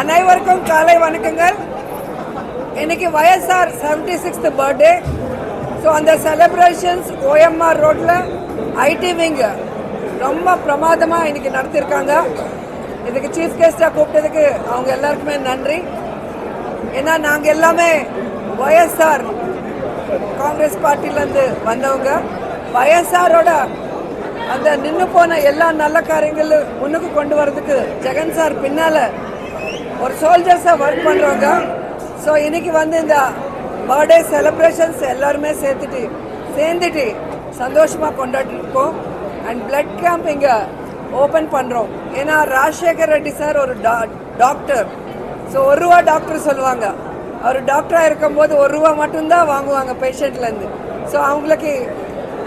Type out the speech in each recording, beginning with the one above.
அனைவருக்கும் காலை வணக்கங்கள். இன்னைக்கு வயசார் செவன்டி சிக்ஸ்த் பர்த்டே ஸோ அந்த செலிப்ரேஷன்ஸ் ஓஎம்ஆர் ரோட்டில் ஐடி விங் ரொம்ப பிரமாதமாக இன்னைக்கு நடத்தியிருக்காங்க இதுக்கு சீஃப் கெஸ்டாக கூப்பிட்டதுக்கு அவங்க எல்லாருக்குமே நன்றி. ஏன்னா நாங்கள் எல்லாமே ஒய்எஸ்ஆர் காங்கிரஸ் பார்ட்டிலேருந்து வந்தவங்க. ஒய்எஸ்ஆரோட அந்த நின்று போன எல்லா நல்ல காரியங்களும் முன்னுக்கு கொண்டு வரதுக்கு ஜெகன் சார் பின்னால் ஒரு சோல்ஜர்ஸாக ஒர்க் பண்ணுறவங்க ஸோ இன்னைக்கு வந்து இந்த பர்த்டே செலிப்ரேஷன்ஸ் எல்லாருமே சேர்த்துட்டு சேர்ந்துட்டு சந்தோஷமாக கொண்டாடிருக்கோம். அண்ட் பிளட் கேம்ப் இங்கே ஓப்பன் பண்ணுறோம் ஏன்னா ராஜசேகர் ரெட்டி சார் ஒரு டா டாக்டர் ஸோ ஒரு ரூபா டாக்டர் சொல்லுவாங்க. அவர் டாக்டராக இருக்கும்போது ஒரு ரூபா மட்டும்தான் வாங்குவாங்க பேஷண்ட்லேருந்து ஸோ அவங்களுக்கு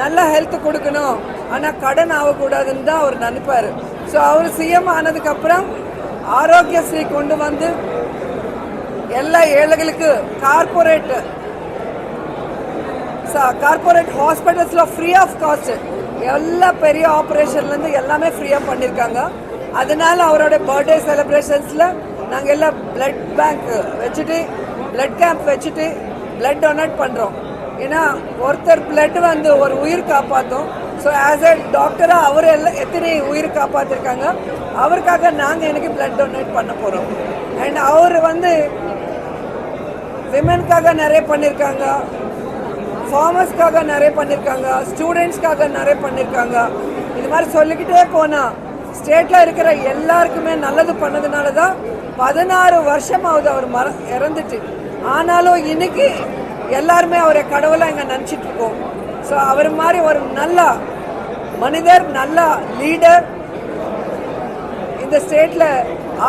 நல்ல ஹெல்த் கொடுக்கணும். ஆனால் கடன் ஆகக்கூடாதுன்னு தான் அவர் நினைப்பார். ஸோ அவர் சிஎம் ஆனதுக்கப்புறம் ஆரோக்கியஸ்ரீ கொண்டு வந்து எல்லா ஏழைகளுக்கு கார்பரேட் கார்பரேட் ஹாஸ்பிட்டல்ஸில் ஃப்ரீ ஆஃப் காஸ்ட் எல்லா பெரிய ஆப்ரேஷன்லேருந்து எல்லாமே ஃப்ரீயாக பண்ணியிருக்காங்க அதனால அவரோட பர்த்டே செலிப்ரேஷன்ஸில் நாங்கள் எல்லாம் பிளட் பேங்க் வச்சுட்டு பிளட் கேம்ப் வச்சுட்டு பிளட் டொனேட் பண்ணுறோம் ஏன்னா ஒருத்தர் பிளட் வந்து ஒரு உயிர் காப்பாற்றும் ஸோ ஆஸ் எ டாக்டராக அவர் எல்லாம் எத்தனை உயிர் காப்பாற்றிருக்காங்க அவருக்காக நாங்கள் எனக்கு பிளட் டொனேட் பண்ண போகிறோம் அண்ட் அவர் வந்து விமனுக்காக நிறைய பண்ணியிருக்காங்க ஃபார்மர்ஸ்க்காக நிறைய பண்ணியிருக்காங்க ஸ்டூடெண்ட்ஸ்க்காக நிறைய பண்ணியிருக்காங்க இது மாதிரி சொல்லிக்கிட்டே போனால் ஸ்டேட்டில் இருக்கிற எல்லாருக்குமே நல்லது பண்ணதுனால தான் பதினாறு வருஷமாவது அவர் மர இறந்துட்டு. ஆனாலும் இன்னைக்கு எல்லாருமே அவரை கடவுளாக இங்கே நினச்சிட்ருக்கோம் இருக்கோம். ஸோ அவர் மாதிரி ஒரு நல்ல மனிதர் நல்ல லீடர் இந்த ஸ்டேட்டில்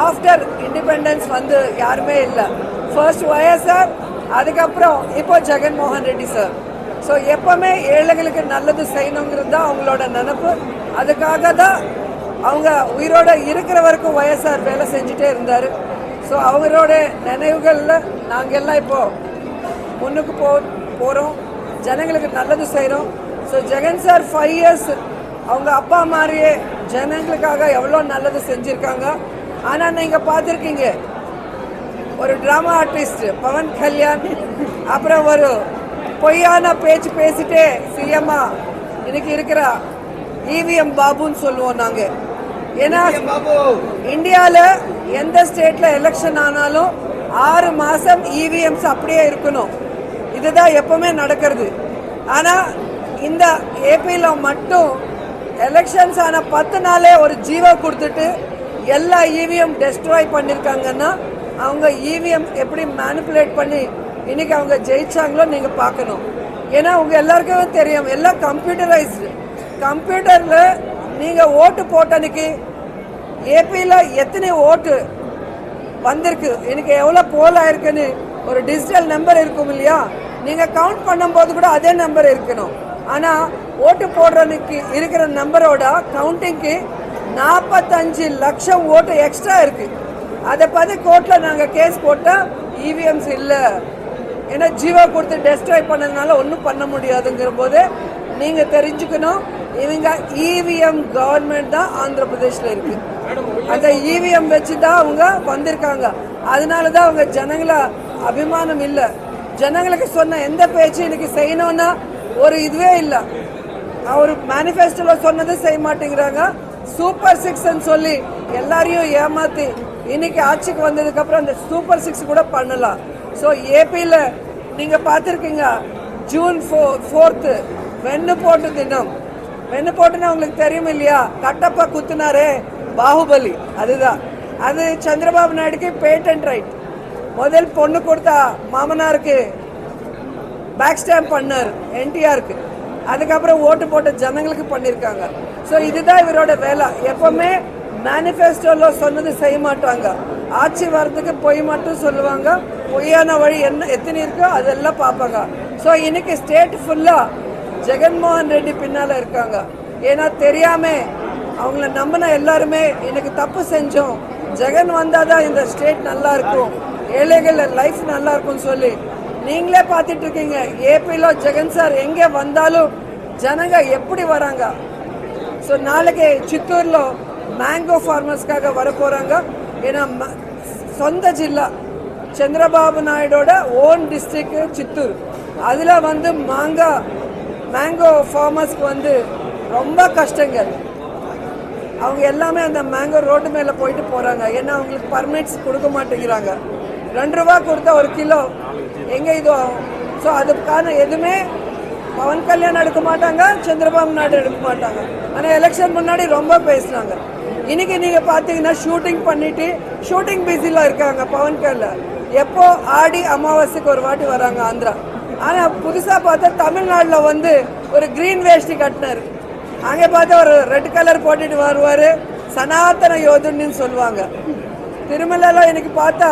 ஆஃப்டர் இண்டிபெண்டன்ஸ் வந்து யாருமே இல்லை. ஃபர்ஸ்ட் ஒய்எஸ்ஆர் அதுக்கப்புறம் இப்போ ஜெகன்மோகன் ரெட்டி சார் ஸோ எப்பவுமே ஏழைகளுக்கு நல்லது செய்யணுங்கிறது தான் அவங்களோட நினப்பு. அதுக்காக தான் அவங்க உயிரோட இருக்கிற வரைக்கும் ஒய்எஸ்ஆர் வேலை செஞ்சுட்டே இருந்தார். ஸோ அவங்களோட நினைவுகளில் நாங்கள் எல்லாம் இப்போ முன்னுக்கு போ போகிறோம் ஜனங்களுக்கு நல்லது செய்கிறோம் so Jagan sir five years அவங்க அப்பா மாதிரியே ஜனங்களுக்காக எவ்வளோ நல்லது செஞ்சுருக்காங்க. ஆனால் நீங்கள் பார்த்துருக்கீங்க. ஒரு ட்ராமா ஆர்டிஸ்ட் பவன் கல்யாண் அப்புறம் ஒரு பொய்யான பேச்சு பேசிட்டே சிஎம்மா இன்னைக்கு இருக்கிற இவிஎம் பாபுன்னு சொல்லுவோம் நாங்கள் ஏன்னா இந்தியாவில் எந்த ஸ்டேட்டில் எலெக்ஷன் ஆனாலும் ஆறு மாதம் இவிஎம்ஸ் அப்படியே இருக்கணும். இதுதான் எப்பவுமே நடக்கிறது. ஆனால் இந்த ஏபியில் மட்டும் எலெக்ஷன்ஸ் ஆன பத்து நாளே ஒரு ஜீவோ கொடுத்துட்டு எல்லா இவிஎம் டெஸ்ட்ராய் பண்ணியிருக்காங்கன்னா அவங்க இவிஎம் எப்படி மேனிப்புலேட் பண்ணி இன்னைக்கு அவங்க ஜெயிச்சாங்களோ நீங்கள் பார்க்கணும். ஏன்னா உங்க எல்லாருக்குமே தெரியும் எல்லாம் கம்ப்யூட்டரைஸ்டு கம்ப்யூட்டரில் நீங்கள் ஓட்டு போட்டனுக்கு ஏபியில் எத்தனை ஓட்டு வந்திருக்கு? எனக்கு எவ்வளோ போல் ஆயிருக்குன்னு ஒரு டிஜிட்டல் நம்பர் இருக்கும் இல்லையா? நீங்கள் கவுண்ட் பண்ணும்போது கூட அதே நம்பர் இருக்கணும். ஆனால் ஓட்டு போடுறதுக்கு இருக்கிற நம்பரோட கவுண்டிங்க்கு நாற்பத்தஞ்சு லட்சம் ஓட்டு எக்ஸ்ட்ரா இருக்கு. அதை பார்த்து கோர்ட்டில் நாங்கள் கேஸ் போட்டால் இவிஎம்ஸ் இல்லை. ஏன்னா ஜீவோ கொடுத்து டெஸ்ட்ராய் பண்ணதுனால ஒன்றும் பண்ண முடியாதுங்கிற போது நீங்கள் தெரிஞ்சுக்கணும் இவங்க இவிஎம் கவர்மெண்ட் தான் ஆந்திர பிரதேஷ்ல இருக்கு. அந்த இவிஎம் வச்சு தான் அவங்க வந்திருக்காங்க. அதனால தான் அவங்க ஜனங்கள அபிமானம் இல்லை. ஜனங்களுக்கு சொன்ன எந்த பேச்சு இன்னைக்கு செய்யணும்னா ஒரு இதுவே இல்லை. அவர் மேனிஃபெஸ்டோல சொன்னது செய்ய மாட்டேங்கிறாங்க. சூப்பர் சிக்ஸ்ன்னு சொல்லி எல்லாரையும் ஏமாத்தி இன்னைக்கு ஆட்சிக்கு வந்ததுக்கப்புறம் அந்த சூப்பர் சிக்ஸ் கூட பண்ணலாம். ஸோ ஏபியில் நீங்கள் பார்த்துருக்கீங்க ஜூன் ஃபோ ஃபோர்த்து வெண்ணு போட்டு தினம். வெண்ணு போட்டுன்னா உங்களுக்கு தெரியும் இல்லையா? கட்டப்பா குத்துனாரே பாகுபலி. அதுதான். அது சந்திரபாபு நாயுடுக்கு பேட்டன்ட் ரைட் முதல் பொண்ணு கொடுத்தா மாமனாருக்கு பேக் ஸ்டாம்ப் பண்ணார் என்டிஆருக்கு. அதுக்கப்புறம் ஓட்டு போட்ட ஜனங்களுக்கு பண்ணியிருக்காங்க ஸோ இதுதான் இவரோட வேலை. எப்பவுமே மேனிஃபெஸ்டோவில் சொன்னது செய்ய மாட்டாங்க. ஆட்சி வர்றதுக்கு பொய் மட்டும் சொல்லுவாங்க. பொய்யான வழி என்ன எத்தனை இருக்கோ அதெல்லாம் பார்ப்பாங்க. ஸோ இன்னைக்கு ஸ்டேட் ஃபுல்லாக ஜெகன்மோகன் ரெட்டி பின்னால் இருக்காங்க. ஏன்னா தெரியாமல் அவங்கள நம்பின எல்லாருமே இன்னைக்கு தப்பு செஞ்சோம். ஜெகன் வந்தால் தான் இந்த ஸ்டேட் நல்லா இருக்கும். ஏழைகள் லைஃப் நல்லா இருக்கும்னு சொல்லி. நீங்களே பார்த்துட்டு இருக்கீங்க ஏபியில் ஜெகன் சார் எங்கே வந்தாலும் ஜனங்க எப்படி வராங்க? ஸோ நாளைக்கு சித்தூரில் மேங்கோ ஃபார்மர்ஸ்க்காக வர போகிறாங்க ஏன்னா சொந்த ஜில்லா சந்திரபாபு நாயுடோட ஓன் டிஸ்ட்ரிக்ட் சித்தூர். அதில் வந்து மாங்கா மேங்கோ ஃபார்மர்ஸ்க்கு வந்து ரொம்ப கஷ்டங்கள். அவங்க எல்லாமே அந்த மேங்கோ ரோட்டு மேலே போயிட்டு போகிறாங்க ஏன்னா அவங்களுக்கு பர்மிட்ஸ் கொடுக்க மாட்டேங்கிறாங்க. ரெண்டு ரூபா கொடுத்தா ஒரு கிலோ. எங்கே இது? ஸோ அதுக்கான எதுவுமே பவன் கல்யாண் எடுக்க மாட்டாங்க சந்திரபாபு நாயுடு எடுக்க மாட்டாங்க. ஆனால் எலெக்ஷன் முன்னாடி ரொம்ப பேசுனாங்க. இன்னைக்கு நீங்கள் பார்த்தீங்கன்னா ஷூட்டிங் பண்ணிட்டு ஷூட்டிங் பிஸியில் இருக்காங்க பவன் கல்யாண். எப்போ ஆடி அமாவாசைக்கு ஒரு வாட்டி வராங்க ஆந்திரா. ஆனால் புதுசாக பார்த்தா தமிழ்நாட்டில் வந்து ஒரு க்ரீன் வேஷ்டி கட்டினார். அங்கே பார்த்தா ஒரு ரெட் கலர் போட்டுட்டு வருவார். சனாதன யோதுன்னு சொல்லுவாங்க. திருமலையில் இன்னைக்கு பார்த்தா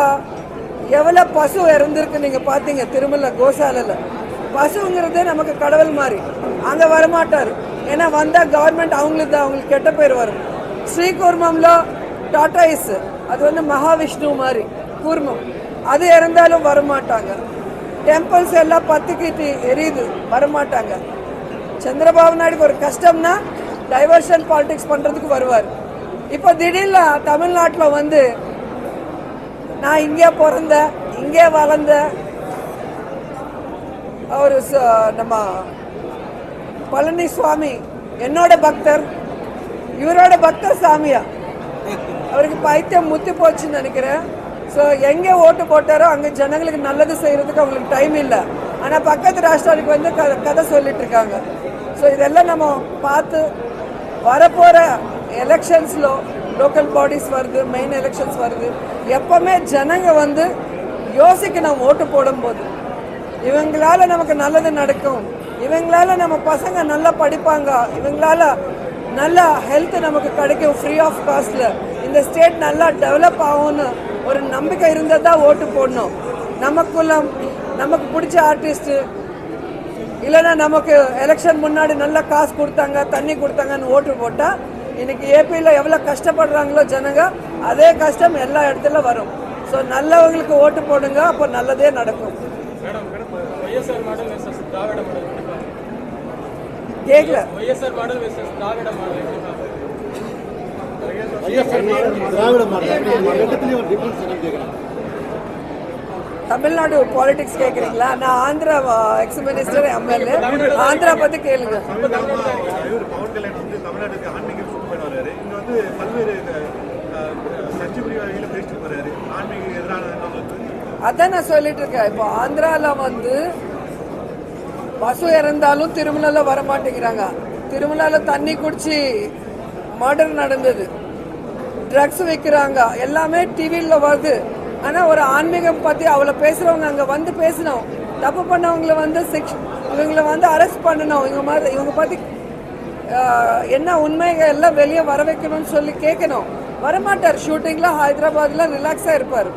எவ்வளோ பசு இறந்துருக்கு நீங்கள் பார்த்தீங்க திருமலை கோசாலையில் பசுங்கிறது நமக்கு கடவுள் மாதிரி. அங்கே வரமாட்டார். ஏன்னா வந்தால் கவர்மெண்ட் அவங்களுக்கு தான் அவங்களுக்கு கெட்ட பேர் வரும். ஸ்ரீகூர்மம்ல டாட்டாயிஸ் அது வந்து மகாவிஷ்ணு மாதிரி கூர்மம். அது இறந்தாலும் வரமாட்டாங்க. டெம்பிள்ஸ் எல்லாம் பத்துக்கிட்டு எரியுது வரமாட்டாங்க. சந்திரபாபு நாயுடுக்கு ஒரு கஷ்டம்னா டைவர்ஷன் பாலிடிக்ஸ் பண்ணுறதுக்கு வருவார். இப்போ திடீர்னு தமிழ்நாட்டில் வந்து நான் இங்கே பிறந்தேன் இங்கே வளர்ந்தேன் அவர் நம்ம பழனி சுவாமி என்னோட பக்தர் இவரோட பக்தர் சாமியா? அவருக்கு பைத்தியம் முத்தி போச்சுன்னு நினைக்கிறேன். ஸோ எங்கே ஓட்டு போட்டாரோ அங்கே ஜனங்களுக்கு நல்லது செய்கிறதுக்கு அவங்களுக்கு டைம் இல்லை. ஆனால் பக்கத்து ராஷ்டிராவுக்கு வந்து க கதை சொல்லிட்டு இருக்காங்க. ஸோ இதெல்லாம் நம்ம பார்த்து வரப்போகிற எலெக்ஷன்ஸில் லோக்கல் பாடிஸ் வருது மெயின் எலெக்ஷன்ஸ் வருது. எப்போவுமே ஜனங்க வந்து யோசிக்கணும் ஓட்டு போடும்போது. இவங்களால நமக்கு நல்லது நடக்கும். இவங்களால நம்ம பசங்க நல்லா படிப்பாங்க. இவங்களால நல்ல ஹெல்த் நமக்கு கிடைக்கும் ஃப்ரீ ஆஃப் காஸ்ட்ல இந்த ஸ்டேட் நல்லா டெவலப் ஆகும்னு ஒரு நம்பிக்கை இருந்தால் தான் ஓட்டு போடணும். நமக்குள்ள நமக்கு பிடிச்ச ஆர்டிஸ்ட்டு இல்லைன்னா நமக்கு எலெக்ஷன் முன்னாடி நல்லா காசு கொடுத்தாங்க தண்ணி கொடுத்தாங்கன்னு ஓட்டு போட்டால் இன்னைக்கு ஏபியில் எவ்வளோ கஷ்டப்படுறாங்களோ ஜனங்க அதே கஷ்டம் எல்லா இடத்துல வரும். ஸோ நல்லவங்களுக்கு ஓட்டு போடுங்க அப்போ நல்லதே நடக்கும்? கேட்கல தமிழ்நாடு பாலிடிக்ஸ் கேட்குறீங்களா நான் Andhra ex minister MLA. Andhra பற்றி கேளுங்க. இவர் இங்கே வந்து பல்வேறு பேசிட்டு போறாரு. ஆன்மீக எதிரான அதான் நான் சொல்லிட்டு இருக்கேன். இப்போ ஆந்திரால வந்து பசு இறந்தாலும் திருமணம்ல வர மாட்டேங்கிறாங்க திருமணால தண்ணி குடிச்சு மர்டர் நடந்தது. ட்ரக்ஸ் வைக்கிறாங்க. எல்லாமே டிவியில் வருது. ஆனால் ஒரு ஆன்மீகம் பற்றி அவளை பேசுகிறவங்க அங்கே வந்து பேசணும். தப்பு பண்ணவங்கள வந்து சிக்ஷ் இவங்களை வந்து அரெஸ்ட் பண்ணணும். இவங்க மாதிரி இவங்க பற்றி என்ன உண்மைகள் எல்லாம் வெளியே வர வைக்கணும்னு சொல்லி கேட்கணும் வரமாட்டார். ஷூட்டிங்கில் ஹைதராபாத்தில் ரிலாக்ஸாக இருப்பார்.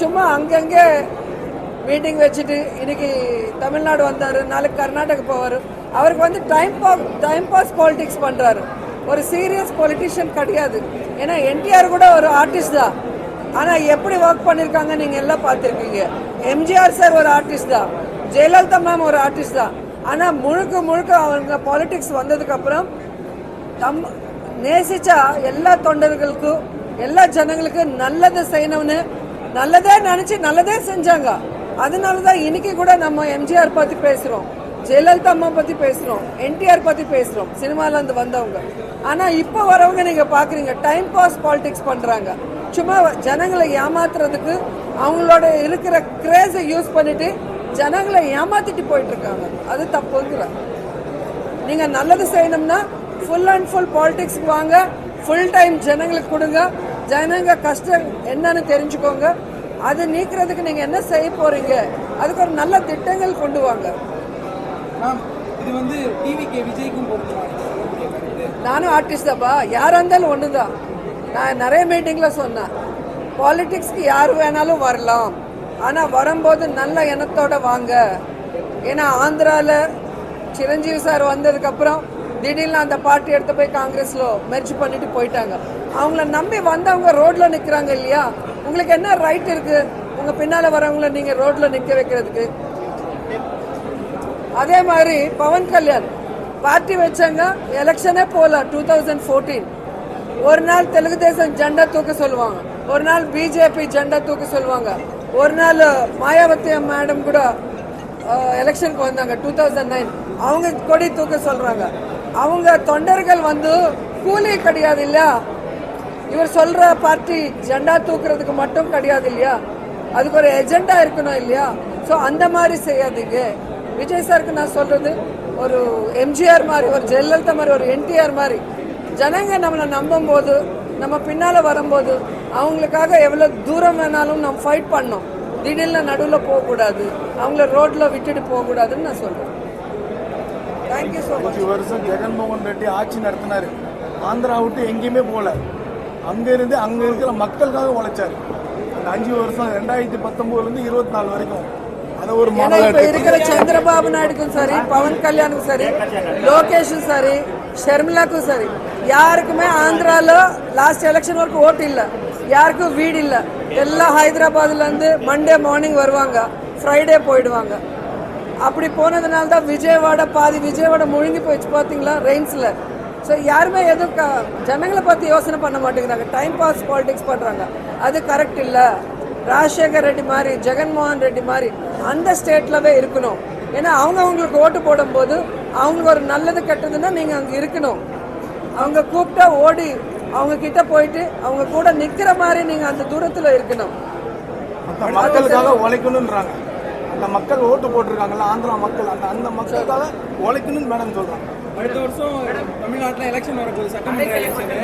சும்மா அங்கங்கே மீட்டிங் வச்சுட்டு இன்னைக்கு தமிழ்நாடு வந்தார் நாளைக்கு கர்நாடகா போவார். அவருக்கு வந்து time pass time pass politics பண்ணுறாரு ஒரு சீரியஸ் பொலிட்டிஷியன் கிடையாது. ஏன்னா என்டிஆர் கூட ஒரு ஆர்டிஸ்ட் தான். ஆனால் எப்படி ஒர்க் பண்ணியிருக்காங்க நீங்கள் எல்லாம் பார்த்துருக்கீங்க. எம்ஜிஆர் சார் ஒரு ஆர்டிஸ்ட் தான். ஜெயலலிதா மேம் ஒரு ஆர்டிஸ்ட் தான். ஆனால் முழுக்க முழுக்க அவங்க பாலிடிக்ஸ் வந்ததுக்கப்புறம் தம் நேசிச்சா எல்லா தொண்டர்களுக்கும் எல்லா ஜனங்களுக்கும் நல்லதை செய்யணும்னு நல்லதே நினைச்சு நல்லதே செஞ்சாங்க. அதனால தான் இன்னைக்கு கூட நம்ம எம்ஜிஆர் பத்தி பேசுறோம். ஜெயலலிதா அம்மா பத்தி பேசுறோம். என்டிஆர் பத்தி பேசுறோம். சினிமால இருந்து வந்தவங்க. ஆனா இப்போ வரவங்க நீங்க பாக்குறீங்க. டைம் பாஸ் பாலிடிக்ஸ் பண்றாங்க. சும்மா ஜனங்களை ஏமாத்துறதுக்கு அவங்களோட இருக்கிற கிரேஸை யூஸ் பண்ணிட்டு ஜனங்களை ஏமாத்திட்டு போயிட்டு இருக்காங்க அது தப்புங்கிற. நீங்க நல்லது செய்யணும்னா ஃபுல் அண்ட் ஃபுல் பாலிடிக்ஸ்க்கு வாங்க. ஃபுல் டைம் ஜனங்களுக்கு கொடுங்க. ஜனங்க கஷ்டம் என்னன்னு தெரிஞ்சுக்கோங்க. அது நீக்கிறதுக்கு நீங்க என்ன செய்ய போறீங்க? அதுக்கு ஒரு நல்ல திட்டங்கள் கொண்டு வாங்க. இது வந்து டிவிக்கு விஜய்க்கும் நானும் ஆர்டிஸ்ட் தாப்பா யாரா இருந்தாலும் ஒன்று தான் நான் நிறைய மீட்டிங்கில் சொன்னேன். பாலிடிக்ஸ்க்கு யார் வேணாலும் வரலாம். ஆனால் வரும்போது நல்ல எண்ணத்தோட வாங்க. ஏன்னா ஆந்திராவில் சிரஞ்சீவி சார் வந்ததுக்கப்புறம் திடீர்னு அந்த பார்ட்டி எடுத்து போய் காங்கிரஸில் மெர்ஜ் பண்ணிட்டு போயிட்டாங்க. அவங்கள நம்பி வந்தவங்க ரோட்டில் நிற்கிறாங்க இல்லையா? உங்களுக்கு என்ன ரைட் இருக்கு? உங்கள் பின்னால் வரவங்கள நீங்கள் ரோட்டில் நிற்க வைக்கிறதுக்கு. அதே மாதிரி பவன் கல்யாண் பார்ட்டி வச்சாங்க எலெக்ஷனே போகலாம் டூ தௌசண்ட் ஃபோர்டீன் ஒரு நாள் தெலுங்கு தேசம் ஜெண்டா தூக்க சொல்லுவாங்க. ஒரு நாள் பிஜேபி ஜெண்டா தூக்க சொல்லுவாங்க. ஒரு நாள் மாயாவதி மேடம் கூட எலெக்ஷனுக்கு வந்தாங்க டூ தௌசண்ட் நைன் அவங்க கொடி தூக்க சொல்றாங்க. அவங்க தொண்டர்கள் வந்து கூலி கிடையாது இல்லையா? இவர் சொல்ற பார்ட்டி ஜெண்டா தூக்குறதுக்கு மட்டும் கிடையாது இல்லையா? அதுக்கு ஒரு எஜெண்டா இருக்கணும் இல்லையா? ஸோ அந்த மாதிரி செய்யாதீங்க. விஜய் சாருக்கு நான் சொல்றது ஒரு எம்ஜிஆர் மாதிரி ஒரு ஜெயலலிதா மாதிரி ஒரு என்டிஆர் மாதிரி. ஜனங்க நம்மளை நம்பும் போது நம்ம பின்னால் வரும்போது அவங்களுக்காக எவ்வளோ தூரம் வேணாலும் நம்ம ஃபைட் பண்ணோம். திடீர்னு நடுவில் போகக்கூடாது. அவங்கள ரோட்டில் விட்டுட்டு போகக்கூடாதுன்னு நான் சொல்கிறேன் தேங்க்யூ ஸோ மச் வருஷம் ஜெகன்மோகன் ரெட்டி ஆட்சி நடத்தினார். ஆந்திரா விட்டு எங்கேயுமே போகல. அங்கேருந்து அங்கே இருக்கிற மக்களுக்காக உழைச்சார். அந்த அஞ்சு வருஷம் ரெண்டாயிரத்தி பத்தொம்போதுலேருந்து இருபத்தி நாலு வரைக்கும். ஏன்னா இப்ப இருக்கிற சந்திரபாபு நாயுடுக்கும் சரி பவன் கல்யாணுக்கும் சரி லோகேஷும் சரி ஷர்மிளாக்கும் சரி யாருக்குமே ஆந்திரால லாஸ்ட் எலெக்ஷன் வரைக்கும் ஓட்டு இல்ல. யாருக்கும் வீடு இல்ல. எல்லாம் ஹைதராபாத்ல இருந்து மண்டே மார்னிங் வருவாங்க. ஃப்ரைடே போயிடுவாங்க. அப்படி போனதுனால தான் விஜயவாடா பாதி விஜயவாடா முழுங்கி போயிடுச்சு. பாத்தீங்களா? ரெயின்ஸ்ல ஸோ யாருமே எதுவும் ஜனங்களை பத்தி யோசனை பண்ண மாட்டேங்கிறாங்க. டைம் பாஸ் பாலிடிக்ஸ் பண்றாங்க. அது கரெக்ட் இல்ல. ராஜசேகர் ரெட்டி மாதிரி ஜெகன்மோகன் ரெட்டி மாதிரி அந்த ஸ்டேட்லவே இருக்கணும். ஏன்னா அவங்க அவங்களுக்கு ஓட்டு போடும்போது அவங்களுக்கு ஒரு நல்லது கெட்டதுன்னா நீங்க அங்க இருக்கணும். அவங்க கூப்பிட்டா ஓடி அவங்க கிட்ட போயிட்டு அவங்க கூட நிக்கிற மாதிரி நீங்க அந்த தூரத்துல இருக்கணும். மக்களுக்காக உழைக்கணும்ன்றாங்க. அந்த மக்கள் ஓட்டு போட்டிருக்காங்கல்ல ஆந்திரா மக்கள் அந்த அந்த மக்களுக்காக உழைக்கணும்னு மேடம் சொல்றாங்க. அடுத்த வருஷம் தமிழ்நாட்டில் எலெக்ஷன் வரப்போகுது சட்டமன்ற எலெக்ஷனு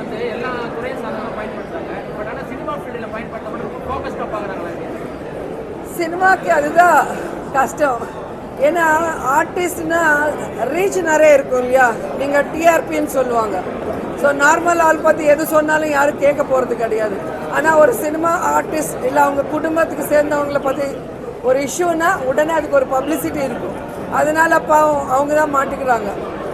வந்து எல்லா துறையும் சார்ந்தவங்க பயன்படுத்துறாங்க பட் ஆனால் சினிமா ஃபீல்டில் பயன்படுத்த மட்டும் ஃபோக்கஸ்டாக பார்க்குறாங்களா சினிமாக்கு அதுதான் கஷ்டம். ஏன்னா ஆர்டிஸ்ட்னா ரீச் நிறைய இருக்கும் இல்லையா? நீங்க டிஆர்பின்னு சொல்லுவாங்க. ஸோ நார்மல் ஆள் பற்றி எது சொன்னாலும் யாரும் கேட்க போறது கிடையாது. ஆனா ஒரு சினிமா ஆர்டிஸ்ட் இல்ல அவங்க குடும்பத்துக்கு சேர்ந்தவங்கள பத்தி ஒரு இஷ்யூனா உடனே அதுக்கு ஒரு பப்ளிசிட்டி இருக்கும். அதனால பாவம் அவங்க தான் மாட்டிக்கிறாங்க.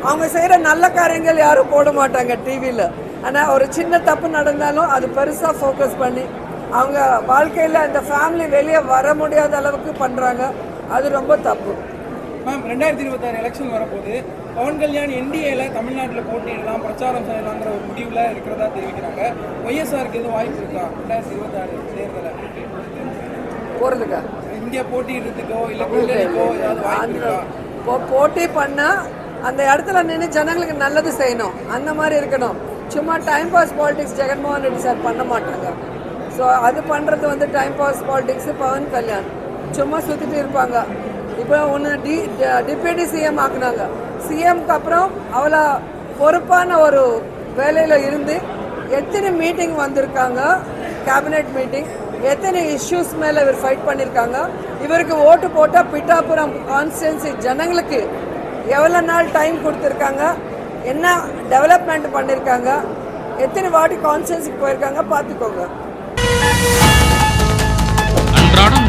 அவங்க செய்கிற நல்ல காரியங்கள் யாரும் போட மாட்டாங்க டிவியில் ஆனால் ஒரு சின்ன தப்பு நடந்தாலும் அது பெருசாக ஃபோக்கஸ் பண்ணி அவங்க வாழ்க்கையில அந்த ஃபேமிலி வெளியே வர முடியாத அளவுக்கு பண்றாங்க. அது ரொம்ப தப்பு. மேம் ரெண்டாயிரத்தி இருபத்தாறு எலெக்ஷன் வரப்போகுது. பவன் கல்யாண் என்டிஏல தமிழ்நாட்டில் போட்டியிடலாம் பிரச்சாரம் செய்யலாங்கிற ஒரு முடிவில் இருக்கிறதா தெரிவிக்கிறாங்க. ஒய்எஸ்ஆருக்கு எதுவும் வாய்ப்பு இருக்கா? ரெண்டாயிரத்தி இருபத்தாறு தேர்தலில். போறதுக்கா? இந்தியா போட்டியிடுறதுக்கோ இல்லை கூட்டணிக்கோ ஏதாவது வாய்ப்பு இருக்கா? போட்டி பண்ணா அந்த இடத்துல நின்று ஜனங்களுக்கு நல்லது செய்யணும். அந்த மாதிரி இருக்கணும். சும்மா time pass politics Jaganmohan Reddy sir பண்ண மாட்டாங்க. ஸோ அது பண்ணுறது வந்து time pass politics Pawan Kalyan சும்மா சுற்றிட்டு இருப்பாங்க. இப்போ ஒன்று டி டிப்யூட்டி சிஎம் ஆக்குனாங்க. சிஎம்க்கு அப்புறம் அவ்வளோ பொறுப்பான ஒரு வேலையில் இருந்து எத்தனை மீட்டிங் வந்திருக்காங்க? கேபினெட் மீட்டிங் எத்தனை இஷ்யூஸ் மேலே இவர் ஃபைட் பண்ணியிருக்காங்க இவருக்கு ஓட்டு போட்டால் பிட்டாபுரம் கான்ஸ்டன்சி ஜனங்களுக்கு எவ்வளோ நாள் டைம் கொடுத்துருக்காங்க? என்ன டெவலப்மெண்ட் பண்ணியிருக்காங்க எத்தனை வாட்டி கான்ஸ்டன்சிக்கு போயிருக்காங்க? பார்த்துக்கோங்க.